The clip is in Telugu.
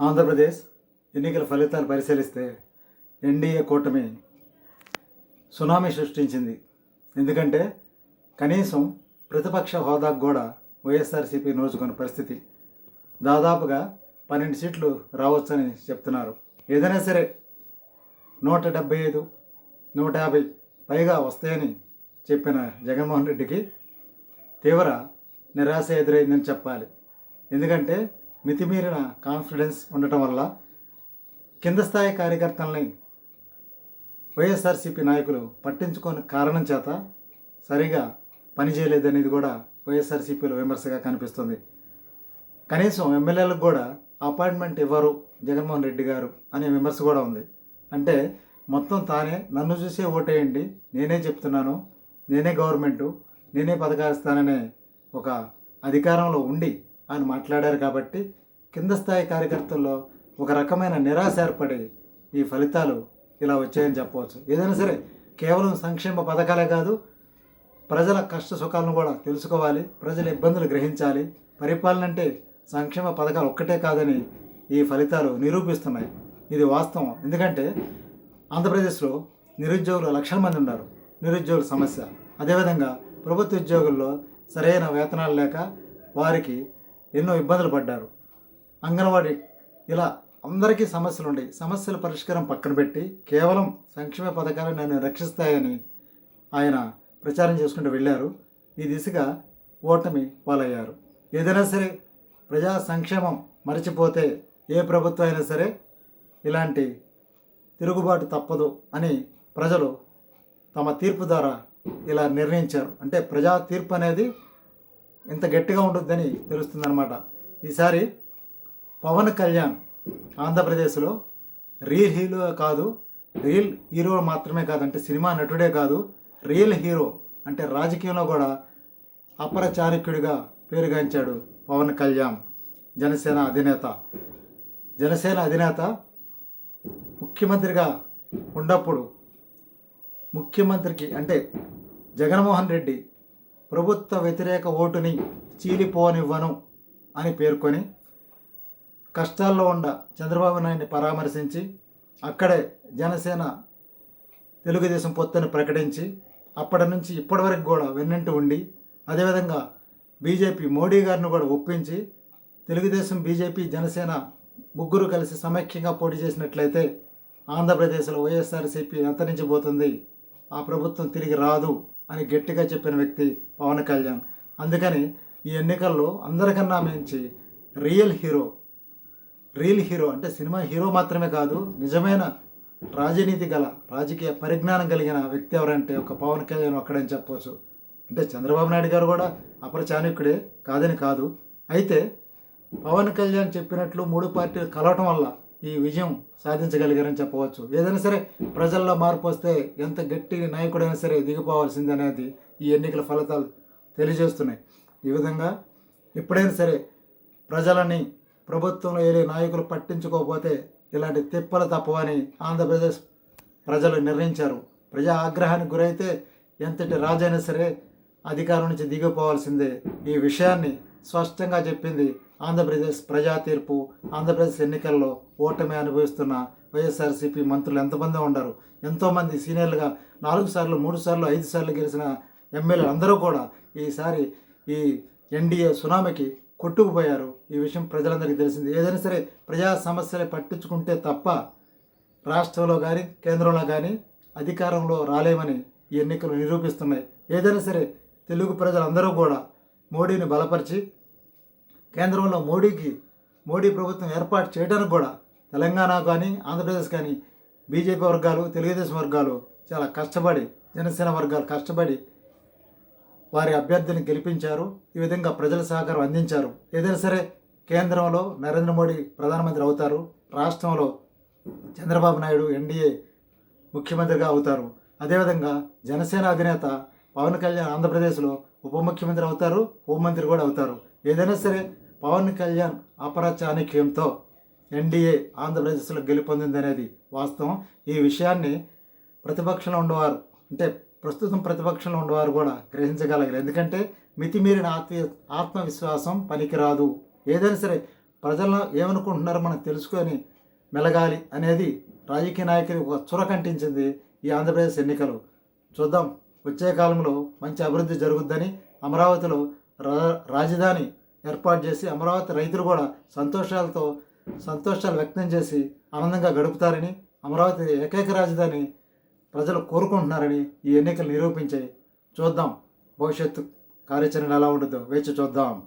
ఆంధ్రప్రదేశ్ ఎన్నికల ఫలితాలు పరిశీలిస్తే ఎన్డీఏ కూటమి సునామీ సృష్టించింది. ఎందుకంటే కనీసం ప్రతిపక్ష హోదాకు కూడా వైఎస్ఆర్సీపీ నోచుకున్న పరిస్థితి దాదాపుగా పన్నెండు సీట్లు రావచ్చని చెప్తున్నారు. ఏదైనా సరే నూట డెబ్బై ఐదు నూట యాభై పైగా వస్తాయని చెప్పిన జగన్మోహన్ రెడ్డికి తీవ్ర నిరాశ ఎదురైందని చెప్పాలి. ఎందుకంటే మితిమీరిన కాన్ఫిడెన్స్ ఉండటం వల్ల కింద స్థాయి కార్యకర్తల్ని వైఎస్ఆర్సీపీ నాయకులు పట్టించుకోని కారణం చేత సరిగా పనిచేయలేదనేది కూడా వైఎస్ఆర్సీపీలో విమర్శగా కనిపిస్తుంది. కనీసం ఎమ్మెల్యేలకు కూడా అపాయింట్మెంట్ ఇవ్వరు జగన్మోహన్ రెడ్డి గారు అనే విమర్శ కూడా ఉంది. అంటే మొత్తం తానే నన్ను చూసే ఓటేయండి నేనే చెప్తున్నాను నేనే గవర్నమెంటు నేనే పథకాలు ఇస్తాననే ఒక అధికారంలో ఉండి ఆయన మాట్లాడారు కాబట్టి కింద స్థాయి కార్యకర్తల్లో ఒక రకమైన నిరాశ ఏర్పడి ఈ ఫలితాలు ఇలా వచ్చాయని చెప్పవచ్చు. ఏదైనా సరే కేవలం సంక్షేమ పథకాలే కాదు ప్రజల కష్ట సుఖాలను కూడా తెలుసుకోవాలి ప్రజల ఇబ్బందులు గ్రహించాలి. పరిపాలన అంటే సంక్షేమ పథకాలు ఒక్కటే కాదని ఈ ఫలితాలు నిరూపిస్తున్నాయి. ఇది వాస్తవం. ఎందుకంటే ఆంధ్రప్రదేశ్లో నిరుద్యోగులు లక్షల మంది ఉన్నారు. నిరుద్యోగుల సమస్య. అదేవిధంగా ప్రభుత్వ ఉద్యోగుల్లో సరైన వేతనాలు లేక వారికి ఎన్నో ఇబ్బందులు పడ్డారు. అంగన్వాడీ ఇలా అందరికీ సమస్యలు ఉన్నాయి సమస్యల పరిష్కారం పక్కన పెట్టి కేవలం సంక్షేమ పథకాలు నన్ను రక్షిస్తాయని ఆయన ప్రచారం చేసుకుంటూ వెళ్ళారు. ఈ దిశగా ఓటమి పాలయ్యారు. ఏదైనా సరే ప్రజా సంక్షేమం మరచిపోతే ఏ ప్రభుత్వం అయినా సరే ఇలాంటి తిరుగుబాటు తప్పదు అని ప్రజలు తమ తీర్పు ద్వారా ఇలా నిర్ణయించారు. అంటే ప్రజా తీర్పు అనేది ఇంత గట్టిగా ఉంటుందని తెలుస్తుందన్నమాట. ఈసారి పవన్ కళ్యాణ్ ఆంధ్రప్రదేశ్లో రియల్ హీరో కాదు రియల్ హీరో మాత్రమే కాదు అంటే సినిమా నటుడే కాదు రియల్ హీరో అంటే రాజకీయంలో కూడా అపర పేరుగాంచాడు పవన్ కళ్యాణ్ జనసేన అధినేత. జనసేన అధినేత ముఖ్యమంత్రిగా ఉన్నప్పుడు ముఖ్యమంత్రికి అంటే జగన్మోహన్ రెడ్డి ప్రభుత్వ వ్యతిరేక ఓటుని చీలిపోనివ్వను అని పేర్కొని కష్టాల్లో ఉన్న చంద్రబాబు నాయుడిని పరామర్శించి అక్కడే జనసేన తెలుగుదేశం పొత్తుని ప్రకటించి అప్పటి నుంచి ఇప్పటి వరకు కూడా వెన్నంటి ఉండి అదేవిధంగా బీజేపీ మోడీ గారిని కూడా ఒప్పించి తెలుగుదేశం బీజేపీ జనసేన ముగ్గురు కలిసి సమైక్యంగా పోటీ చేసినట్లయితే ఆంధ్రప్రదేశ్లో వైఎస్ఆర్సీపీ అంతరించిపోతుంది. ఆ ప్రభుత్వం తిరిగి రాదు. అని గట్టిగా చెప్పిన వ్యక్తి పవన్ కళ్యాణ్. అందుకని ఈ ఎన్నికల్లో అందరికన్నా మించి రియల్ హీరో రియల్ హీరో అంటే సినిమా హీరో మాత్రమే కాదు నిజమైన రాజనీతి గల రాజకీయ పరిజ్ఞానం కలిగిన వ్యక్తి ఎవరంటే ఒక పవన్ కళ్యాణ్ ఒక్కడని చెప్పవచ్చు అంటే చంద్రబాబు నాయుడు గారు కూడా అపర కాదని కాదు. అయితే పవన్ కళ్యాణ్ చెప్పినట్లు మూడు పార్టీలు కలవటం వల్ల ఈ విజయం సాధించగలిగారని చెప్పవచ్చు. ఏదైనా సరే ప్రజల్లో మార్పు వస్తే ఎంత గట్టి నాయకుడైనా సరే దిగిపోవాల్సిందనేది ఈ ఎన్నికల ఫలితాలు తెలియజేస్తున్నాయి. ఈ విధంగా ఎప్పుడైనా సరే ప్రజలని ప్రభుత్వంలో ఏ నాయకులు పట్టించుకోకపోతే ఇలాంటి తిప్పలు తప్పవని ఆంధ్రప్రదేశ్ ప్రజలు నిర్ణయించారు. ప్రజా ఆగ్రహానికి గురైతే ఎంతటి రాజైనా సరే అధికారం నుంచి దిగిపోవాల్సిందే. ఈ విషయాన్ని స్పష్టంగా చెప్పింది ఆంధ్రప్రదేశ్ ప్రజా తీర్పు ఆంధ్రప్రదేశ్ ఎన్నికల్లో ఓటమి అనుభవిస్తున్న వైఎస్ఆర్సీపీ మంత్రులు ఎంతమంది ఉన్నారు. ఎంతోమంది సీనియర్లుగా నాలుగు సార్లు మూడు సార్లు ఐదు సార్లు గెలిచిన ఎమ్మెల్యేలు అందరూ కూడా ఈసారి ఈ ఎన్డీఏ సునామీకి కొట్టుకుపోయారు. ఈ విషయం ప్రజలందరికీ తెలిసింది. ఏదైనా సరే ప్రజా సమస్యలు పట్టించుకుంటే తప్ప రాష్ట్రంలో కానీ కేంద్రంలో కానీ అధికారంలో రాలేమని ఈ ఎన్నికలు నిరూపిస్తున్నాయి. ఏదైనా సరే తెలుగు ప్రజలందరూ కూడా మోడీని బలపరిచి కేంద్రంలో మోడీకి మోడీ ప్రభుత్వం ఏర్పాటు చేయడానికి కూడా తెలంగాణ కానీ ఆంధ్రప్రదేశ్ కానీ బీజేపీ వర్గాలు తెలుగుదేశం వర్గాలు చాలా కష్టపడి జనసేన వర్గాలు కష్టపడి వారి అభ్యర్థిని గెలిపించారు. ఈ విధంగా ప్రజల సహకారం అందించారు. ఏదైనా సరే కేంద్రంలో నరేంద్ర మోడీ ప్రధానమంత్రి అవుతారు. రాష్ట్రంలో చంద్రబాబు నాయుడు ఎన్డీఏ ముఖ్యమంత్రిగా అవుతారు. అదేవిధంగా జనసేన అధినేత పవన్ కళ్యాణ్ ఆంధ్రప్రదేశ్లో ఉప ముఖ్యమంత్రి అవుతారు. హోంమంత్రి కూడా అవుతారు. ఏదైనా సరే పవన్ కళ్యాణ్ అపర చాణక్యంతో ఎన్డీఏ ఆంధ్రప్రదేశ్లో గెలుపొందింది అనేది వాస్తవం. ఈ విషయాన్ని ప్రతిపక్షంలో ఉండేవారు అంటే ప్రస్తుతం ప్రతిపక్షంలో ఉండేవారు కూడా గ్రహించగలగారు ఎందుకంటే మితిమీరిన ఆత్మీయ ఆత్మవిశ్వాసం పనికిరాదు. ఏదైనా సరే ప్రజలను ఏమనుకుంటున్నారో మనం తెలుసుకొని మెలగాలి అనేది రాజకీయ నాయకులు ఒక చురకంటించింది ఈ ఆంధ్రప్రదేశ్ ఎన్నికలు. చూద్దాం వచ్చే కాలంలో మంచి అభివృద్ధి జరుగుద్దని అమరావతిలో రా రాజధాని ఏర్పాటు చేసి అమరావతి రైతులు కూడా సంతోషాలతో సంతోషాలు వ్యక్తం చేసి ఆనందంగా గడుపుతారని అమరావతి ఏకైక రాజధాని ప్రజలు కోరుకుంటున్నారని ఈ ఎన్నికలు నిరూపించాయి. చూద్దాం. భవిష్యత్తు కార్యాచరణ ఎలా ఉంటుందో వేచి చూద్దాం.